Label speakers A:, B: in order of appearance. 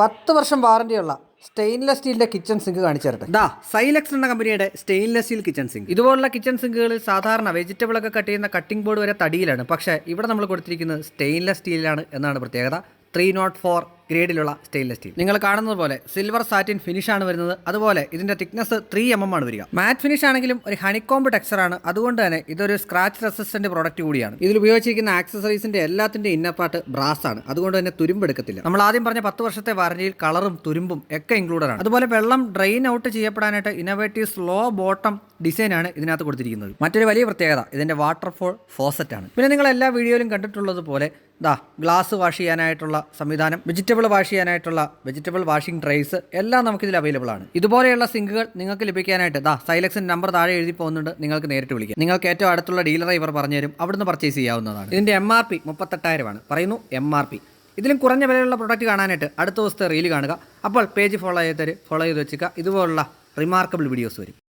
A: പത്ത് വർഷം വാറന്റിയുള്ള സ്റ്റെയിൻലെസ് സ്റ്റീലിന്റെ കിച്ചൺ സിങ്ക് കാണിച്ചു തരട്ടെ ദാ സൈലക്സ് എന്ന കമ്പനിയുടെ സ്റ്റെയിൻലെസ് സ്റ്റീൽ കിച്ചൺ സിങ്ക്. ഇതുപോലുള്ള കിച്ചൺ സിങ്കുകളിൽ സാധാരണ വെജിറ്റബിൾ ഒക്കെ കട്ട് ചെയ്യുന്ന കട്ടിംഗ് ബോർഡ് വരെ തടിയിലാണ്. പക്ഷേ ഇവിടെ നമ്മൾ കൊടുത്തിരിക്കുന്നത് സ്റ്റെയിൻലെസ് സ്റ്റീലിലാണ് എന്നാണ് പ്രത്യേകത. ത്രീ നോട്ട് ഫോർ ഗ്രേഡിലുള്ള സ്റ്റെയിൻലെസ് സ്റ്റീൽ. നിങ്ങൾ കാണുന്നത് പോലെ സിൽവർ സാറ്റിൻ ഫിനിഷ് ആണ് വരുന്നത്. അതുപോലെ ഇതിന്റെ തിക്നെസ് ത്രീ എം എം ആണ് വരിക. മാറ്റ് ഫിനിഷ് ആണെങ്കിലും ഒരു ഹണിക്കോംബ് ടെക്സ്ചർ ആണ്. അതുകൊണ്ട് തന്നെ ഇതൊരു സ്ക്രാച്ച് റെസിസ്റ്റന്റ് പ്രോഡക്റ്റ് കൂടിയാണ്. ഇതിൽ ഉപയോഗിച്ചിരിക്കുന്ന ആക്സസറീസിന്റെ എല്ലാത്തിന്റെ ഇന്നർ പാർട്ട് ബ്രാസ് ആണ്. അതുകൊണ്ട് തന്നെ തുരുമ്പെടുക്കത്തില്ല നമ്മൾ ആദ്യം പറഞ്ഞ പത്ത് വർഷത്തെ വാറന്റിയിൽ കളറും തുരുമ്പും ഒക്കെ ഇൻക്ലൂഡഡ് ആണ്. അതുപോലെ വെള്ളം ഡ്രെയിൻ ഔട്ട് ചെയ്യപ്പെടാനായിട്ട് ഇന്നോവേറ്റീവ് സ്ലോ ബോട്ടം ഡിസൈൻ ആണ് ഇതിനകത്ത് കൊടുത്തിരിക്കുന്നത്. മറ്റൊരു വലിയ പ്രത്യേകത ഇതിന്റെ വാട്ടർഫോൾ ഫോസറ്റ് ആണ്. പിന്നെ നിങ്ങൾ എല്ലാ വീഡിയോയിലും കണ്ടിട്ടുള്ളത് പോലെ ദാ ഗ്ലാസ് വാഷ് ചെയ്യാനായിട്ടുള്ള സംവിധാനം. വെജിറ്റബിൾ വാഷ് ചെയ്യാനായിട്ടുള്ള വെജിറ്റബിൾ വാഷിംഗ് ട്രേസ് എല്ലാം നമുക്കിതിൽ അവൈലബിൾ ആണ്. ഇതുപോലെയുള്ള സിങ്കുകൾ നിങ്ങൾക്ക് ലഭിക്കാനായിട്ട് ദാ സൈലക്സിന്റെ നമ്പർ താഴെ എഴുതി പോകുന്നുണ്ട് നിങ്ങൾക്ക് നേരിട്ട് വിളിക്കാം. നിങ്ങൾക്ക് ഏറ്റവും അടുത്തുള്ള ഡീലറെ ഇവർ പറഞ്ഞുതരും അവിടുന്ന് പർച്ചേസ് ചെയ്യാവുന്നതാണ്. ഇതിന്റെ എം ആർ പി മുപ്പത്തെട്ടായിരമാണ് പറയുന്നു എം ആർ പി ഇതിലും കുറഞ്ഞ വിലയുള്ള പ്രൊഡക്റ്റ് കാണാനായിട്ട് അടുത്ത ദിവസത്തെ റീൽ കാണുക. അപ്പോൾ പേജ് ഫോളോ ചെയ്തവർ ഫോളോ ചെയ്ത് വെച്ചുക ഇതുപോലുള്ള റിമാർക്കബിൾ വീഡിയോസ് വരും.